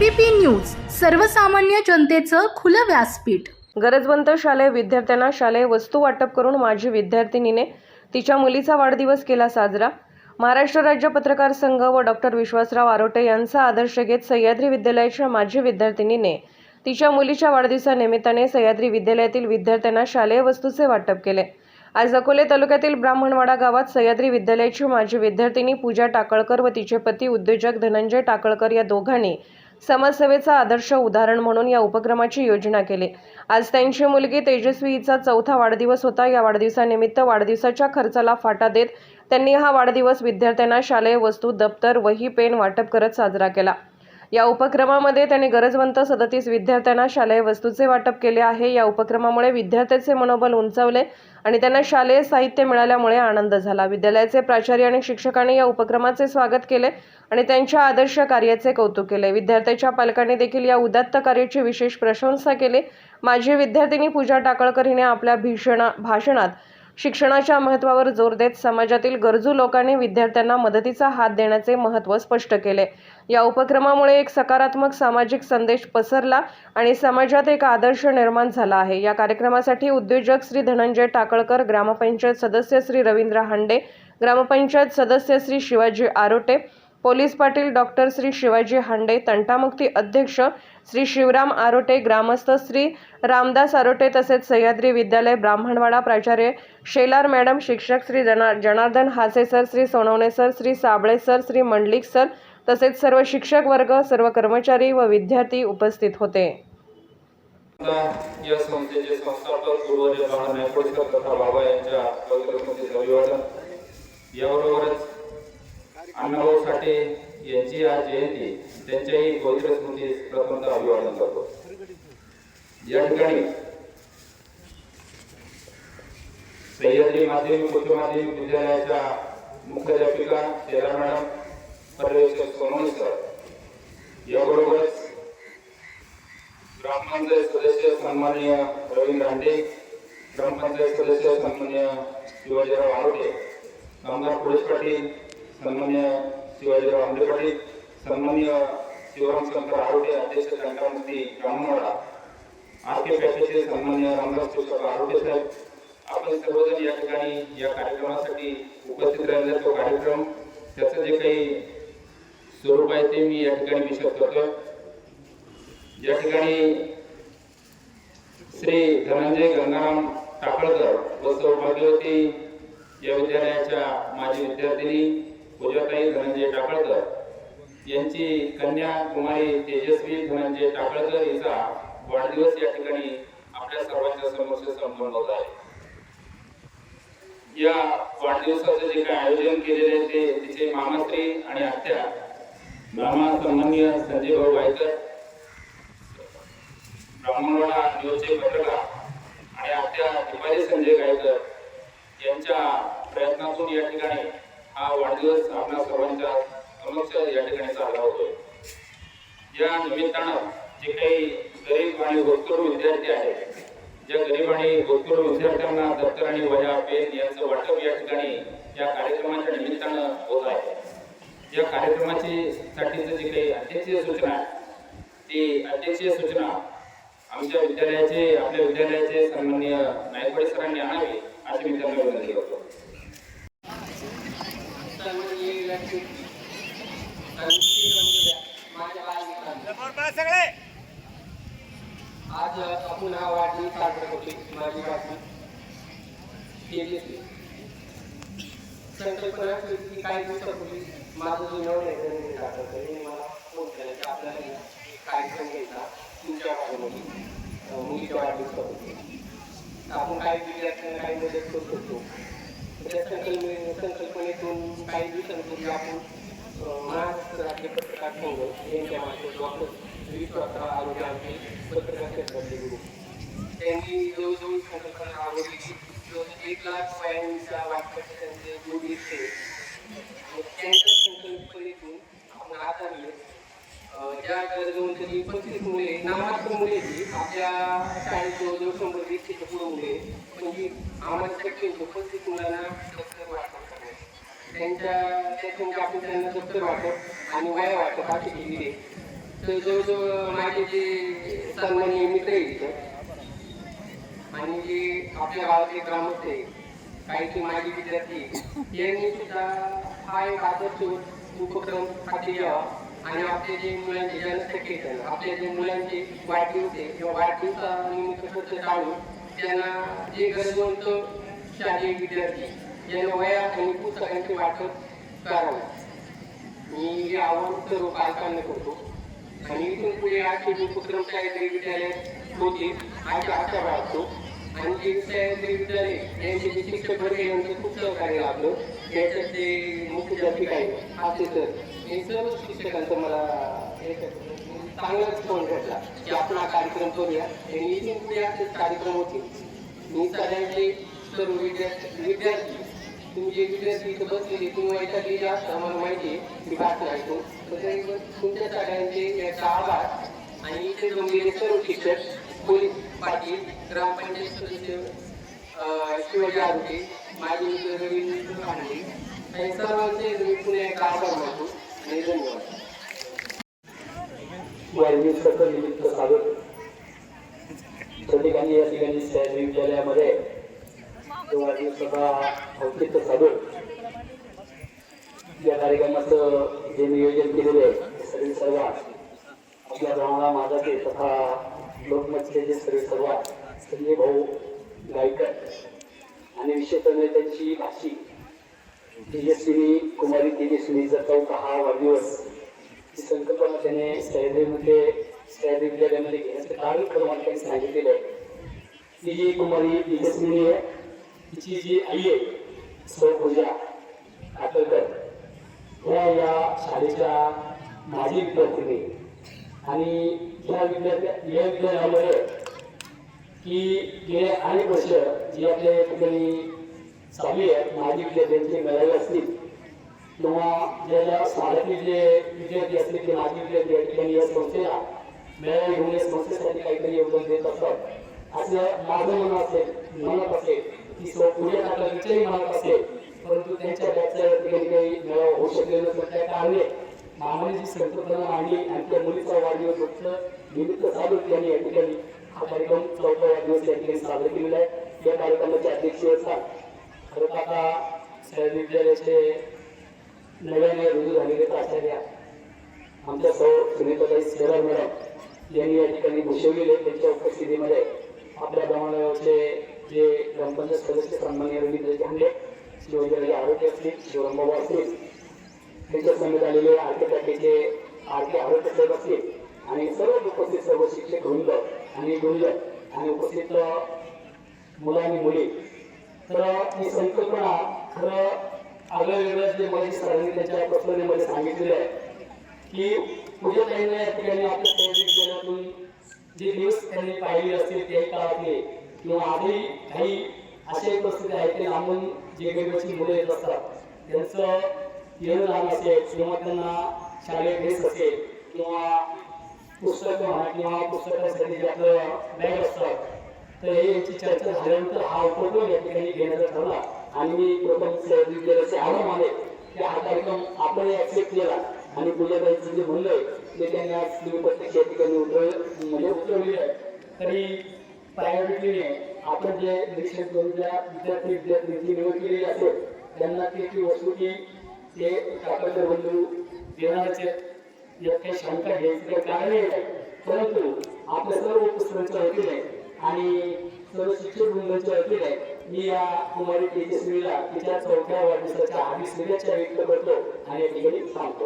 ABP news सर्वसामान्य जनतेचं खुलं व्यासपीठ. गरजवंत शालेय विद्यार्थ्यांना शालेय वस्तू वाटप करून माजी विद्यार्थिनीने तिच्या मुलीचा वाढदिवस केला साजरा. महाराष्ट्र राज्य पत्रकार संघ व डॉक्टर विश्वासराव आरोटे यांचा आदर्श घेत सह्याद्री विद्यालयाच्या माजी विद्यार्थिनीने तिच्या मुलीच्या वाढदिवसानिमित्ताने सह्याद्री विद्यालयातील विद्यार्थ्यांना शालेय वस्तूचे वाटप केले. आज अकोले तालुक्यातील ब्राह्मणवाडा गावात सह्याद्री विद्यालयाची माजी विद्यार्थिनी पूजा टाकळकर व तिचे पती उद्योजक धनंजय टाकळकर या दोघांनी समाजसेवेचा आदर्श उदाहरण म्हणून या उपक्रमाची योजना केली. आज त्यांची मुलगी तेजस्वी हिचा चौथा वाढदिवस होता. या वाढदिवसानिमित्त वाढदिवसाच्या खर्चाला फाटा देत त्यांनी हा वाढदिवस विद्यार्थ्यांना शालेय वस्तू दप्तर वही पेन वाटप करत साजरा केला. या उपक्रमामध्ये त्यांनी गरजवंत सदतीस विद्यार्थ्यांना शालेय वस्तूचे वाटप केले आहे. या उपक्रमामुळे विद्यार्थ्याचे मनोबल उंचावले आणि त्यांना शालेय साहित्य मिळाल्यामुळे आनंद झाला. विद्यालयाचे प्राचार्य आणि शिक्षकांनी या उपक्रमाचे स्वागत केले आणि त्यांच्या आदर्श कार्याचे कौतुक केले. विद्यार्थ्याच्या पालकांनी देखील या उदात्त कार्याची विशेष प्रशंसा केली. माजी विद्यार्थिनी पूजा टाकळकर हिने आपल्या भीषणा भाषणात शिक्षणाच्या महत्त्वावर जोर देत समाजातील गरजू लोकांनी विद्यार्थ्यांना मदतीचा हात देण्याचे महत्त्व स्पष्ट केले. या उपक्रमामुळे एक सकारात्मक सामाजिक संदेश पसरला आणि समाजात एक आदर्श निर्माण झाला आहे. या कार्यक्रमासाठी उद्योजक श्री धनंजय टाकळकर ग्रामपंचायत सदस्य श्री रवींद्र हांडे ग्रामपंचायत सदस्य श्री शिवाजी आरोटे पोलीस पाटील डॉक्टर श्री शिवाजी हांडे तंटामुक्ती अध्यक्ष श्री शिवराम आरोटे ग्रामस्थ श्री रामदास आरोटे तसेच सह्याद्री विद्यालय ब्राह्मणवाडा प्राचार्य शेलार मॅडम शिक्षक Shri Jana Janardan Hase sir Shri Sonawane sir Shri Sable sir Shri Mandlik sir तसेच सर्व शिक्षक वर्ग सर्व कर्मचारी व विद्यार्थी उपस्थित होते. या संस्थेचे संस्थापक गुरुवर्य बाळा तथा बाबा यांच्या याबरोबरच अण्णाभाऊ साठे यांची आज जयंती त्यांच्याही पवित्र स्मृतीस प्रथमतः अभिवादन करतो. या ठिकाणी सह्याद्री माध्यमिक उच्च माध्यमिक विद्यालयाच्या मुख्याध्यापिका शेरा मॅडम पर्यवेक्षक सोनवणे सर याबरोबरच ग्रामपंचायत सदस्य सन्माननीय रवींद्र रांडे ग्रामपंचायत सदस्य सन्माननीय शिवाजीराव आरोटे आमदार पुरुष पाटील सन्मान्य शिवाजीराव आंबे पाटील सन्मान्य शिवराम शंकर आरोटे अध्यक्ष तंटामुक्ती ब्राह्मणवाडा आरके के सन्मान्य रामदास तुषार आरोग्य साहेब. आपण सर्वजण या ठिकाणी या कार्यक्रमासाठी उपस्थित राहिले तो कार्यक्रम त्याचं जे काही स्वरूप आहे ते मी या ठिकाणी विशद करतो या ठिकाणी श्री धनंजय गंगाराम टाकळकर व सौभाग्यवती या विद्यालयाच्या माजी विद्यार्थिनी पूजाताई धनंजय टाकळकर. यांची कन्या कुमारी तेजस्वी धनंजय टाकळकर हिचा वाढदिवस या ठिकाणी आपल्या सर्वांच्या समोर संपन्न होत आहे. या वाढदिवसाचं जे काय आयोजन केलेले आहे ते तिचे मामाश्री आणि आत्या मामा सन्मान्य संजय भाऊ वायकर ब्राह्मणवाडा न्यूजचे पत्रकार आणि आत्या दिपाली संजय गायकर यांच्या प्रयत्नातून या ठिकाणी हा वाढदिवस आपल्या सर्वांच्या समक्ष या ठिकाणी साजरा होतो या निमित्तानं जे काही गरीब आणि होतकरू विद्यार्थी आहेत ज्या गरीब आणि होतकरू विद्यार्थ्यांना दप्तर आणि वया पेन यांचं वाटप या ठिकाणी या कार्यक्रमाच्या निमित्तानं होत आहे. या कार्यक्रमाची साठीचं जे काही अध्यक्षीय सूचना आहे ती अध्यक्षीय सूचना आमच्या विद्यालयाचे आपल्या विद्यालयाचे सन्माननीय नायकवाडी सरांनी आणावी अशी मी त्यांना विनंती करतो. आज आपण हा वाढदिवस साजरा माझी बातमी संकल्पना केली काही दिवसापूर्वी माझं जो नवं आहे टाकत मला फोन केला की आपल्याला कार्यक्रम घ्यायचा तुमच्या भागामध्ये मुलीच्या आपण काही विद्यार्थ्यांना काही मदत करू शकतो त्या संकल्पने संकल्पनेतून काही दिवसांपूर्वी आपण अं, महाराष्ट्र राज्य पत्रकार संघ यांच्या मार्फत डॉक्टर विश्वासराव आरोग्य आमचे पत्रकार क्षेत्रातले गुरु. त्यांनी जवळजवळ संकल्पना राबवली जवळजवळ एक लाख वयांच्या वाटपाचे त्यांचे गुरु इथे. त्यांच्या संकल्पनेतून आपण आधार घेत ज्या गरजवंतली पंचवीस मुले नामात्र मुले आपल्या शाळेत जवळजवळ शंभर दीडशेच्या पुढे मुले पण आम्हाला शक्य होतं पस्तीस मुलांना दप्तर वाटप करण्यात त्यांच्या त्यातून म्हणजे आपण त्यांना दप्तर वाटप आणि वया वाटप अशी केलेली. आहे तर जवळजवळ माझे जे सन्माननीय मित्र आहे आणि जे आपल्या गावातले ग्रामस्थ काही जे माजी विद्यार्थी यांनी सुद्धा हा एक आदर्श उपक्रम हाती घ्यावा. आणि आपले जे मुलांचे जनसंख्या आपल्या जे मुलांचे वाढदिवस आहे किंवा वाढदिवसानिमित्त खर्च काढून त्यांना जे गरजवंत शालेय विद्यार्थी यांना वया आणि पुस्तकांची वाटप करावं. मी हे आव्हान सर्व पालकांना करतो. आणि इथून पुढे असे उपक्रम सह्याद्री विद्यालय होतील असा आशा बाळगतो आणि जे सह्याद्री विद्यालय यांचे जे शिक्षक वर्ग यांचं खूप सहकार्य लाभलं. त्याच्यात ते मुख्याध्यापिका आहे असे सर हे सर्व शिक्षकांचं मला चांगलाच फोन भेटला. की आपण हा कार्यक्रम करूया. आणि इथून पुढे असेच कार्यक्रम होतील. मी सगळ्यांचे सर्व विद्यार्थी विद्यार्थी तुम्ही जे विद्यार्थी इथं बसलेले तुम्ही वैशाखी असं मला माहिती आहे मी भाषण ऐकून तर तुमच्या सगळ्यांचे याचा आभार. आणि इथे जमलेले सर्व शिक्षक पोलीस पाटील ग्रामपंचायत सदस्य शिवाजी आरोटे माझे मित्र रवींद्र पांडे आणि सर्वांचे मी पुन्हा एकदा आभार मानतो. आणि धन्यवाद. वाढदिवसाचं निमित्त साधून त्या ठिकाणी या ठिकाणी सह्याद्री विद्यालयामध्ये तो वाढदिवसाचा औचित्य साधून या कार्यक्रमाचं जे नियोजन केलेलं आहे ते सर्व सर्व आपल्या गावाला माझा ते तथा लोकमतचे जे सर्व सर्व संजय भाऊ गायकर आणि विशेषतः त्यांची भाषी तेजस्विनी कुमारी तेजस्विनी चौका हा वाढदिवस ही संकल्पना त्याने सह्याद्रीमध्ये सह्याद्री विद्यालयामध्ये घेण्याचं कारण क्रमांक त्यांनी सांगितलेलं आहे. ती जी कुमारी तेजस्विनी आहे तिची जी आई आहे सौ पूजा कातळकर ह्या या शाळेच्या माजी विद्यार्थिनी आणि ह्या विद्यार्थ्या या विद्यालयामुळे की गेल्या अनेक वर्ष जी आपल्या या ठिकाणी चालू आहेत माजी विद्यार्थ्यांचे मेळावे असतील किंवा ज्या ज्या शाळेतील जे विद्यार्थी असतील ते माजी विद्यार्थी या ठिकाणी या संस्थेला मेळावे घेऊन या संस्थेसाठी काहीतरी योगदान देत असतात. असं माझं म्हणणं असेल म्हणत असेल की स्व पुढे टाकल्याविषयी म्हणत असेल परंतु त्यांच्या बॅचच्या काही मेळावा होऊ शकले नसलं कारणे मामाने जी संकल्पना मांडली आणि त्या मुलीचा वाढदिवस फक्त निमित्त साधून त्यांनी या ठिकाणी हा कार्यक्रम चौथा वाढदिवस या ठिकाणी साजरा केलेला आहे. या कार्यक्रमाचे अध्यक्ष असतात. खरं तर आता विद्यालयाचे नव्याने रुजू झालेले प्राचार्य आमच्या सौ सुनीताबाई शेलार मॅडम यांनी या ठिकाणी भूषवलेले त्यांच्या उपस्थितीमध्ये आपल्या गावाचे जे ग्रामपंचायत सदस्य सन्मान्य रवींद्र झांडे शिवजय आरोग्य असतील शिवरामबाबा असतील त्यांच्या समेत आलेले आर्किटेक्टचे आर के आरोग्य साहेब असतील आणि सर्व उपस्थित सर्व शिक्षक वृंद आणि वृंद आणि उपस्थित मुलं आणि मुली. तर ही संकल्पना खरं आगळं वेगळं जे महेश सरांनी त्याच्या प्रश्नामध्ये सांगितलेलं आहे की पूजा काही या ठिकाणी आपल्या शहरी विद्यालयातून जे दिवस त्यांनी पाहिले असतील त्याही काळातले किंवा आधी काही असे परिस्थिती आहेत की लांबून जे गरीबाची मुलं येत असतात त्यांचं येणं जाणं असेल किंवा त्यांना शालेय ड्रेस असेल किंवा पुस्तक म्हणा किंवा पुस्तकांसाठी जे आपलं बॅग असतात तर हे याची चर्चा झाल्यानंतर हा उपक्रम या ठिकाणी घेण्याचा ठरला. आणि मी प्रथम सह्याद्री विद्यालयाचे की हा कार्यक्रम आपण ऍक्सेप्ट केला. आणि पूजाबाईचं जे म्हणलंय ते त्यांनी आज तुम्ही प्रत्यक्ष या ठिकाणी उतरव म्हणजे उतरवलेलं आहे. तरी प्रायोरिटीने आपण जे निरीक्षण करून ज्या विद्यार्थी विद्यार्थ्यांची निवड केलेली असेल त्यांना त्याची ती वस्तू की ते कापडकर बंधू देणारचे यात काही शंका घ्यायची काही कारण नाही. परंतु आपल्या सर्व पुस्तकांच्या वतीने आणि सर्व शिक्षक वृंदाच्या वतीने मी या कुमारी तेजस्वीला तिच्या चौथ्या वाढदिवसाच्या हार्दिक शुभेच्छा व्यक्त करतो आणि या ठिकाणी सांगतो.